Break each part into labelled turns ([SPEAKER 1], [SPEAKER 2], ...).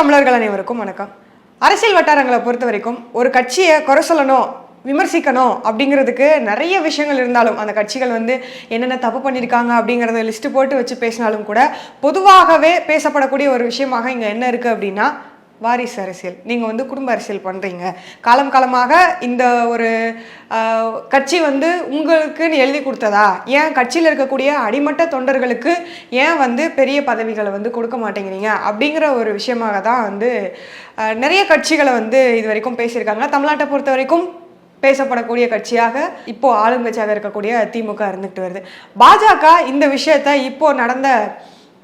[SPEAKER 1] தமிழர்கள் அனைவருக்கும் வணக்கம். அரசியல் வட்டாரங்களை பொறுத்த வரைக்கும் ஒரு கட்சியை குறை சொல்லணும் விமர்சிக்கணும் அப்படிங்கிறதுக்கு நிறைய விஷயங்கள் இருந்தாலும் அந்த கட்சிகள் வந்து என்னென்ன தப்பு பண்ணியிருக்காங்க அப்படிங்கிறத லிஸ்ட்டு போட்டு வச்சு பேசினாலும் கூட பொதுவாகவே பேசப்படக்கூடிய ஒரு விஷயமாக இங்கே என்ன இருக்குது அப்படின்னா வாரிசு அரசியல். நீங்கள் வந்து குடும்ப அரசியல் பண்ணுறீங்க காலம் காலமாக இந்த ஒரு கட்சி வந்து உங்களுக்குன்னு எழுதி கொடுத்ததா? ஏன் கட்சியில் இருக்கக்கூடிய அடிமட்ட தொண்டர்களுக்கு ஏன் வந்து பெரிய பதவிகளை வந்து கொடுக்க மாட்டேங்கிறீங்க? அப்படிங்கிற ஒரு விஷயமாக தான் வந்து நிறைய கட்சிகளை வந்து இது வரைக்கும் பேசியிருக்காங்க. தமிழ்நாட்டை பொறுத்த வரைக்கும் பேசப்படக்கூடிய கட்சியாக இப்போ ஆளுங்கட்சியாக இருக்கக்கூடிய திமுக இருந்துகிட்டு வருது. பாஜக இந்த விஷயத்த இப்போ நடந்த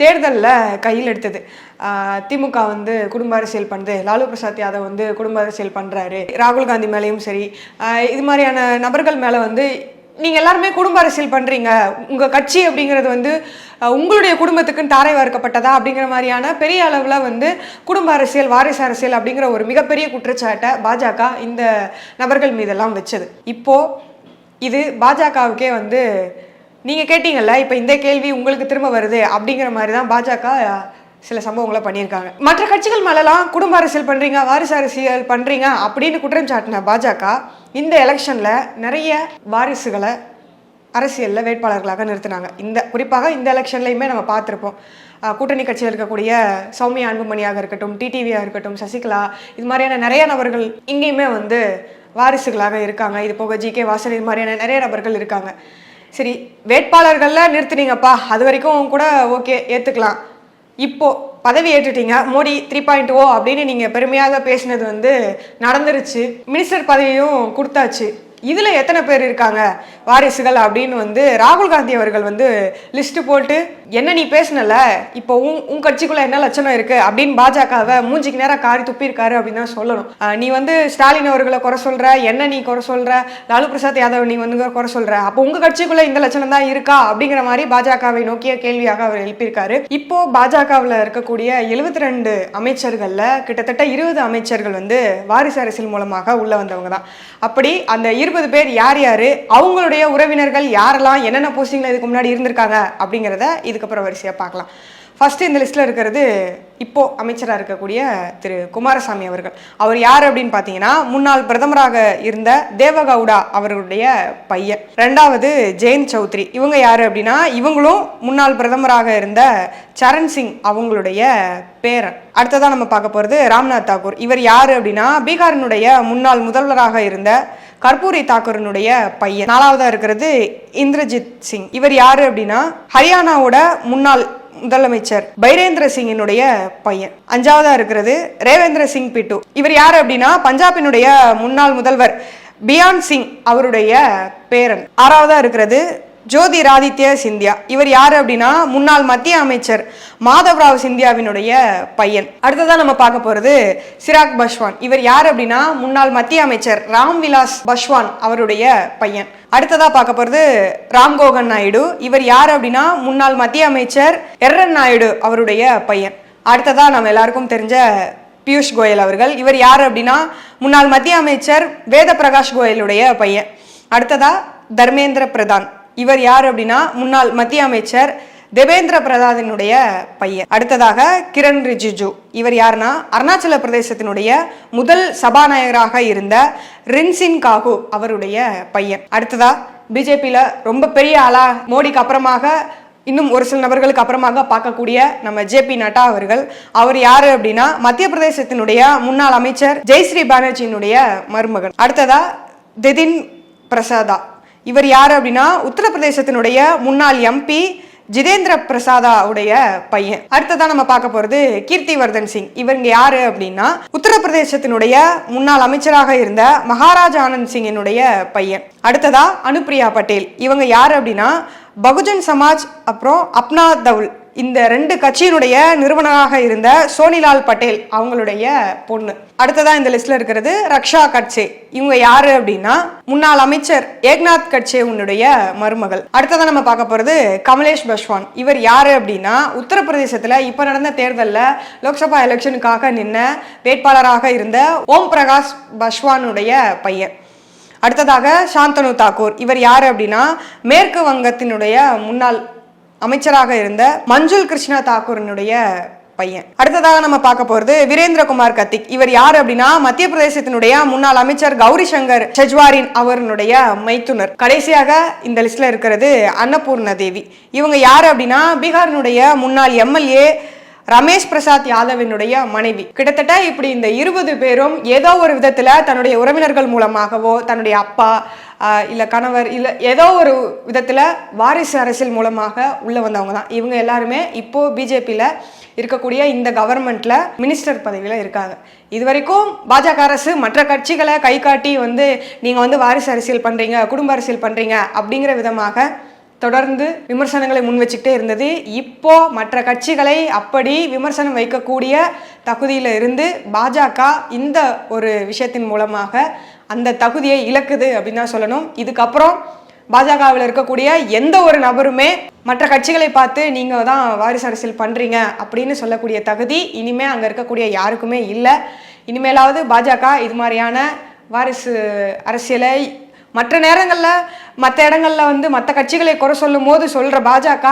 [SPEAKER 1] தேர்தலில் கையில் எடுத்தது. திமுக வந்து குடும்ப அரசியல் பண்ணுது லாலு பிரசாத் யாதவ் வந்து குடும்ப அரசியல் பண்ணுறாரு ராகுல் காந்தி மேலேயும் சரி. இது மாதிரியான நபர்கள் மேலே வந்து நீங்கள் எல்லாருமே குடும்ப அரசியல் பண்ணுறீங்க உங்கள் கட்சி அப்படிங்கிறது வந்து உங்களுடைய குடும்பத்துக்குன்னு தாரை வார்க்கப்பட்டதா அப்படிங்கிற மாதிரியான பெரிய அளவில் வந்து குடும்ப அரசியல் வாரிசு அரசியல் அப்படிங்கிற ஒரு மிகப்பெரிய குற்றச்சாட்டை பாஜக இந்த நபர்கள் மீதெல்லாம் வச்சது. இப்போது இது பாஜகவுக்கே வந்து நீங்கள் கேட்டீங்கல்ல இப்போ இந்த கேள்வி உங்களுக்கு திரும்ப வருது அப்படிங்கிற மாதிரி தான் பாஜக சில சம்பவங்களை பண்ணியிருக்காங்க. மற்ற கட்சிகள் மேலெல்லாம் குடும்ப அரசியல் பண்ணுறீங்க வாரிசு அரசியல் பண்ணுறீங்க அப்படின்னு குற்றம் சாட்டின பாஜக இந்த எலெக்ஷனில் நிறைய வாரிசுகளை அரசியலில் வேட்பாளர்களாக நிறுத்தினாங்க. இந்த குறிப்பாக இந்த எலெக்ஷன்லையுமே நம்ம பார்த்துருப்போம். கூட்டணி கட்சியில் இருக்கக்கூடிய சௌமியா அன்புமணியாக இருக்கட்டும் டிடிவியாக இருக்கட்டும் சசிகலா இது மாதிரியான நிறைய நபர்கள் இங்கேயுமே வந்து வாரிசுகளாக இருக்காங்க. இது போக ஜி கே வாசன் இது மாதிரியான நிறைய நபர்கள் இருக்காங்க. சரி வேட்பாளர்களில் நிறுத்துனீங்கப்பா. அது வரைக்கும் கூட ஓகே ஏற்றுக்கலாம் இப்போ பதவி ஏற்றுட்டீங்க. மோடி த்ரீ பாயிண்ட் ஓ அப்படின்னு நீங்கள் பெருமையாக பேசினது வந்து நடந்துருச்சு. மினிஸ்டர் பதவியும் கொடுத்தாச்சு. இதில் எத்தனை பேர் இருக்காங்க? வாரிசுகள் அப்படின்னு வந்து ராகுல் காந்தி அவர்கள் வந்து லிஸ்ட் போட்டு என்ன நீ பேசினல? இப்போ உன் உன் கட்சிக்குள்ள என்ன லட்சணம் இருக்கு? அப்படின்னு பாஜகவை மூஞ்சிக்கு நேரம் காரி துப்பியிருக்காரு அப்படின்னு தான் சொல்லணும். நீ வந்து ஸ்டாலின் அவர்களை குறை சொல்ற? என்ன நீ குறை சொல்ற? லாலு பிரசாத் யாதவ் நீ வந்து குறை சொல்ற? அப்போ உங்க கட்சிக்குள்ள இந்த லட்சணம் தான் இருக்கா? அப்படிங்கிற மாதிரி பாஜகவை நோக்கிய கேள்வியாக அவர் எழுப்பியிருக்காரு. இப்போ பாஜகவில் இருக்கக்கூடிய எழுபத்தி ரெண்டு அமைச்சர்கள்ல கிட்டத்தட்ட இருபது அமைச்சர்கள் வந்து வாரிசு அரசியல் மூலமாக உள்ள வந்தவங்க தான். அப்படி அந்த இருபது பேர் யார் யார் அவங்களுடைய உறவினர்கள் யாரெல்லாம் என்னென்ன போஸ்டிங்கில் இதுக்கு முன்னாடி இருந்திருக்காங்க அப்படிங்கிறத இதுக்கப்புறம் வரிசையாக பார்க்கலாம். ஃபஸ்ட்டு இந்த லிஸ்ட்டில் இருக்கிறது இப்போது அமைச்சராக இருக்கக்கூடிய திரு குமாரசாமி அவர்கள். அவர் யார் அப்படின்னு பார்த்தீங்கன்னா முன்னாள் பிரதமராக இருந்த தேவகவுடா அவர்களுடைய பையன். ரெண்டாவது ஜெயந்த் சௌத்ரி. இவங்க யார் அப்படின்னா இவங்களும் முன்னாள் பிரதமராக இருந்த சரண் சிங் அவங்களுடைய பேரன். அடுத்ததான் நம்ம பார்க்க போகிறது ராம்நாத் தாக்கூர் இவர் யார் அப்படின்னா பீகாரினுடைய முன்னாள் முதல்வராக இருந்த கர்பூரி தாக்கூரனுடைய பையன். நாலாவதா இருக்கிறது இந்திரஜித் சிங். இவர் யாரு அப்படின்னா ஹரியானாவோட முன்னாள் முதலமைச்சர் பைரேந்திர சிங்கினுடைய பையன். அஞ்சாவதா இருக்கிறது ரேவேந்திர சிங் பிட்டு. இவர் யார் அப்படின்னா பஞ்சாபினுடைய முன்னாள் முதல்வர் பியான் சிங் அவருடைய பேரன். ஆறாவதா இருக்கிறது ஜோதிராதித்ய சிந்தியா. இவர் யார் அப்படின்னா முன்னாள் மத்திய அமைச்சர் மாதவராவ் சிந்தியாவினுடைய பையன். அடுத்ததான் நம்ம பார்க்க போறது சிராக் பஷ்வான். இவர் யார் அப்படின்னா முன்னாள் மத்திய அமைச்சர் ராம்விலாஸ் பஷ்வான் அவருடைய பையன். அடுத்ததா பார்க்க போறது ராம்கோகன் நாயுடு. இவர் யார் அப்படின்னா முன்னாள் மத்திய அமைச்சர் எர்ரன் நாயுடு அவருடைய பையன். அடுத்ததா நம்ம எல்லாருக்கும் தெரிஞ்ச பியூஷ் கோயல் அவர்கள். இவர் யார் அப்படின்னா முன்னாள் மத்திய அமைச்சர் வேத பிரகாஷ் கோயலுடைய பையன். அடுத்ததா தர்மேந்திர பிரதான். இவர் யார் அப்படின்னா முன்னாள் மத்திய அமைச்சர் தேவேந்திர பிரதாதினுடைய பையன். அடுத்ததாக கிரண் ரிஜிஜு. இவர் யாருன்னா அருணாச்சல பிரதேசத்தினுடைய முதல் சபாநாயகராக இருந்த ரின்சின் காகு அவருடைய பையன். அடுத்ததா பிஜேபியில் ரொம்ப பெரிய ஆளா மோடிக்கு அப்புறமாக இன்னும் ஒரு சில நபர்களுக்கு அப்புறமாக பார்க்கக்கூடிய நம்ம ஜேபி நட்டா அவர்கள். அவர் யாரு அப்படின்னா? மத்திய பிரதேசத்தினுடைய முன்னாள் அமைச்சர் ஜெய்ஸ்ரீ பானர்ஜியினுடைய மருமகன். அடுத்ததா திதின் பிரசாதா. இவர் யார் அப்படின்னா உத்தரப்பிரதேசத்தினுடைய முன்னாள் எம்பி ஜிதேந்திர பிரசாதா உடைய பையன். அடுத்ததான் நம்ம பார்க்க போறது கீர்த்திவர்தன் சிங். இவங்க யாரு அப்படின்னா உத்தரப்பிரதேசத்தினுடைய முன்னாள் அமைச்சராக இருந்த மகாராஜா ஆனந்த் சிங்கினுடைய பையன். அடுத்ததா அனுப்பிரியா பட்டேல். இவங்க யாரு அப்படின்னா பகுஜன் சமாஜ் அப்புறம் அப்னா தவுல். இந்த ரெண்டு கட்சியினுடைய நிறுவனராக இருந்த சோனிலால் பட்டேல் அவங்களுடைய பொண்ணு. அடுத்ததா இந்த லிஸ்ட்ல இருக்கிறது ரக்ஷா கட்சே. இவங்க யாரு அப்படின்னா முன்னாள் அமைச்சர் ஏக்நாத் கட்சே உன்னுடைய மருமகள். அடுத்ததான் நம்ம பார்க்க போறது கமலேஷ் பஸ்வான். இவர் யாரு அப்படின்னா உத்தரப்பிரதேசத்துல இப்ப நடந்த தேர்தலில் லோக்சபா எலெக்ஷனுக்காக நின்ன வேட்பாளராக இருந்த ஓம் பிரகாஷ் பஸ்வானுடைய பையன். அடுத்ததாக சாந்தனு தாக்கூர். இவர் யார் அப்படின்னா மேற்கு வங்கத்தினுடைய முன்னாள் அமைச்சராக இருந்த மஞ்சுள் கிருஷ்ணா தாக்கூரினுடைய பையன். அடுத்ததாக நம்ம பார்க்க போறது வீரேந்திரகுமார் கத்திக். இவர் யார் அப்படின்னா மத்திய பிரதேசத்தினுடைய முன்னாள் அமைச்சர் கௌரி சங்கர் செஜ்வாரின் அவருடைய மைத்துனர். கடைசியாக இந்த லிஸ்ட்ல இருக்கிறது அன்னபூர்ண தேவி இவங்க யார் அப்படின்னா பீகாரினுடைய முன்னாள் எம்எல்ஏ ரமேஷ் பிரசாத் யாதவினுடைய மனைவி. கிட்டத்தட்ட இப்படி இந்த இருபது பேரும் ஏதோ ஒரு விதத்துல தன்னுடைய உறவினர்கள் மூலமாகவோ தன்னுடைய அப்பா இல்லை கணவர் இல்லை ஏதோ ஒரு விதத்தில் வாரிசு அரசியல் மூலமாக உள்ளே வந்தவங்க தான் இவங்க எல்லாருமே இப்போ பிஜேபியில் இருக்கக்கூடிய இந்த கவர்மெண்ட்ல மினிஸ்டர் பதவியில் இருக்காங்க. இது வரைக்கும் பாஜக அரசு மற்ற கட்சிகளை கை காட்டி வந்து நீங்கள் வந்து வாரிசு அரசியல் பண்ணுறீங்க குடும்ப அரசியல் பண்ணுறீங்க அப்படிங்கிற விதமாக தொடர்ந்து விமர்சனங்களை முன் வச்சுக்கிட்டே இருந்தது. இப்போ மற்ற கட்சிகளை அப்படி விமர்சனம் வைக்கக்கூடிய தகுதியில் இருந்து பாஜக இந்த ஒரு விஷயத்தின் மூலமாக அந்த தகுதியை இழக்குது அப்படின்னு தான் சொல்லணும். இதுக்கப்புறம் பாஜகவில் இருக்கக்கூடிய எந்த ஒரு நபருமே மற்ற கட்சிகளை பார்த்து நீங்கள் தான் வாரிசு அரசியல் பண்ணுறீங்க அப்படின்னு சொல்லக்கூடிய தகுதி இனிமேல் அங்கே இருக்கக்கூடிய யாருக்குமே இல்லை. இனிமேலாவது பாஜக இது மாதிரியான வாரிசு அரசியலை மற்ற நேரங்களில் மற்ற இடங்களில் வந்து மற்ற கட்சிகளை குறை சொல்லும் போது சொல்கிற பாஜக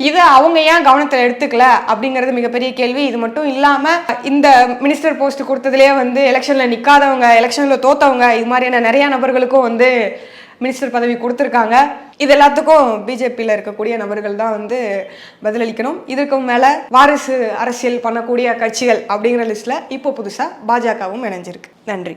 [SPEAKER 1] இதை அவங்க ஏன் கவனத்தில் எடுத்துக்கல அப்படிங்கிறது மிகப்பெரிய கேள்வி. இது மட்டும் இல்லாமல் இந்த மினிஸ்டர் போஸ்ட் கொடுத்ததுலேயே வந்து எலெக்ஷனில் நிற்காதவங்க எலெக்ஷனில் தோத்தவங்க இது மாதிரியான நிறைய நபர்களுக்கும் வந்து மினிஸ்டர் பதவி கொடுத்துருக்காங்க. இது எல்லாத்துக்கும் பிஜேபியில் இருக்கக்கூடிய நபர்கள் தான் வந்து பதிலளிக்கணும். இதற்கு மேலே வாரிசு அரசியல் பண்ணக்கூடிய கட்சிகள் அப்படிங்கிற லிஸ்ட்டில் இப்போ புதுசாக பாஜகவும் இணைஞ்சிருக்கு. நன்றி.